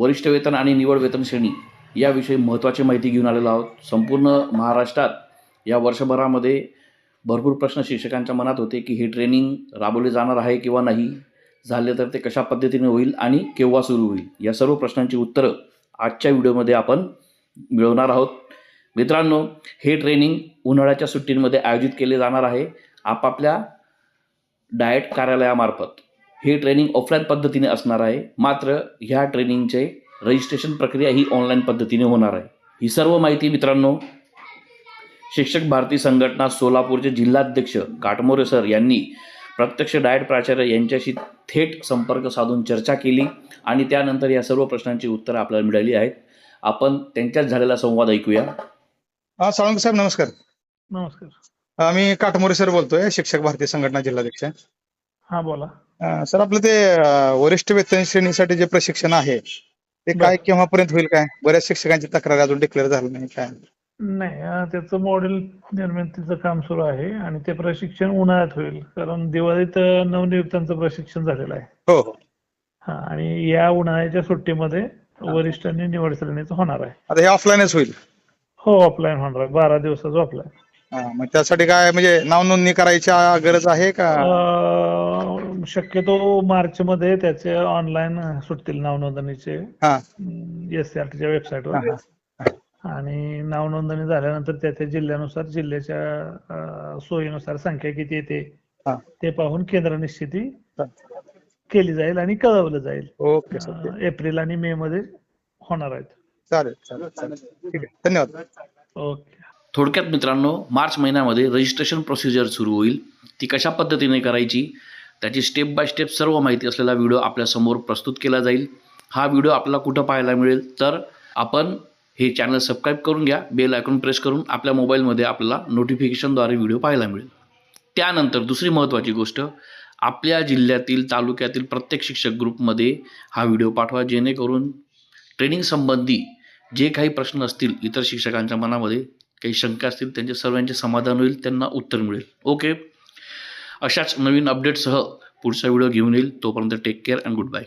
वरिष्ठ वेतन आणि निवड वेतन श्रेणी याविषयी महत्त्वाची माहिती घेऊन आलेलो आहोत. संपूर्ण महाराष्ट्रात या वर्षभरामध्ये भरपूर प्रश्न शिक्षकांच्या मनात होते की हे ट्रेनिंग राबवले जाणार आहे किंवा नाही झाले तर ते कशा पद्धतीने होईल आणि केव्हा सुरू होईल या सर्व प्रश्नांची उत्तरं आजच्या व्हिडिओमध्ये आपण मिळवणार आहोत. मित्रांनो हे ट्रेनिंग उन्हाळ्याच्या सुट्टींमध्ये आयोजित केले जाणार आहे. आपापल्या डाएट कार्यालयामार्फत. हे ट्रेनिंग ऑफलाईन पद्धतीने असणार आहे. मात्र ह्या ट्रेनिंगचे रजिस्ट्रेशन प्रक्रिया ही ऑनलाईन पद्धतीने होणार आहे. ही सर्व माहिती मित्रांनो शिक्षक भारती संघटना सोलापूरचे जिल्हाध्यक्ष काटमोरे सर यांनी प्रत्यक्ष डाएट प्राचार्य यांच्याशी थेट संपर्क साधून चर्चा केली आणि त्यानंतर या सर्व प्रश्नांची उत्तरं आपल्याला मिळाली आहेत. आपण त्यांच्याच झालेला संवाद ऐकूया. हा साळुंके साहेब नमस्कार. नमस्कार. आम्ही काटमोरे सर बोलतोय शिक्षक भारतीय संघटना जिल्हाध्यक्ष. हा बोला. सर आपलं ते वरिष्ठ वेतन श्रेणीसाठी जे प्रशिक्षण आहे ते काय केव्हापर्यंत होईल काय? बऱ्याच शिक्षकांची तक्रार अजून डिक्लेअर झालं नाही काय? नाही त्याचं मॉडेल निर्मितीचं काम सुरू आहे आणि ते प्रशिक्षण उन्हाळ्यात होईल कारण दिवाळीत नवनियुक्तांचं प्रशिक्षण झालेलं आहे. हो हो. हा आणि या उन्हाळ्याच्या सुट्टीमध्ये वरिष्ठ आणि निवड श्रेणीचं होणार आहे. आता हे ऑफलाईनच होईल? हो ऑफलाईन होणार आहे. बारा दिवसाचं ऑफलाईन हा, मग त्यासाठी काय म्हणजे नाव नोंदणी करायची गरज आहे का? शक्यतो मार्च मध्ये त्याचे ऑनलाईन सुटतील नावनोंदणीचे. हा. एस सी आर टीच्या हा, वेबसाईटवर हा. आणि नावनोंदणी झाल्यानंतर त्या त्या जिल्ह्यानुसार जिल्ह्याच्या सोयीनुसार संख्या किती येते हा. ते पाहून केंद्र निश्चिती हा. केली जाईल आणि कळवलं जाईल. ओके एप्रिल आणि मे मध्ये होणार आहेत. चालेल चालेल चालेल. ठीक आहे. धन्यवाद. ओके. थोडक्यात मित्रांनो मार्च महिन्यामध्ये रजिस्ट्रेशन प्रोसिजर सुरू होईल. ती कशा पद्धतीने करायची? त्याची स्टेप बाय स्टेप सर्व माहिती असलेला व्हिडिओ आपल्यासमोर प्रस्तुत केला जाईल. हा व्हिडिओ आपल्याला कुठं पाहायला मिळेल? तर आपण हे चॅनल सबस्क्राईब करून घ्या. बेल आयकॉन प्रेस करून आपल्या मोबाईलमध्ये आपल्याला नोटिफिकेशनद्वारे व्हिडिओ पाहायला मिळेल. त्यानंतर दुसरी महत्त्वाची गोष्ट आपल्या जिल्ह्यातील तालुक्यातील प्रत्येक शिक्षक ग्रुपमध्ये हा व्हिडिओ पाठवा. जेणेकरून ट्रेनिंग संबंधी जे काही प्रश्न असतील इतर शिक्षकांच्या मनामध्ये काही शंका असतील त्यांचे सर्वांचे समाधान होईल त्यांना उत्तर मिळेल. ओके अशाच नवीन अपडेटसह पुढचा व्हिडिओ घेऊन येईल. तोपर्यंत take care and good bye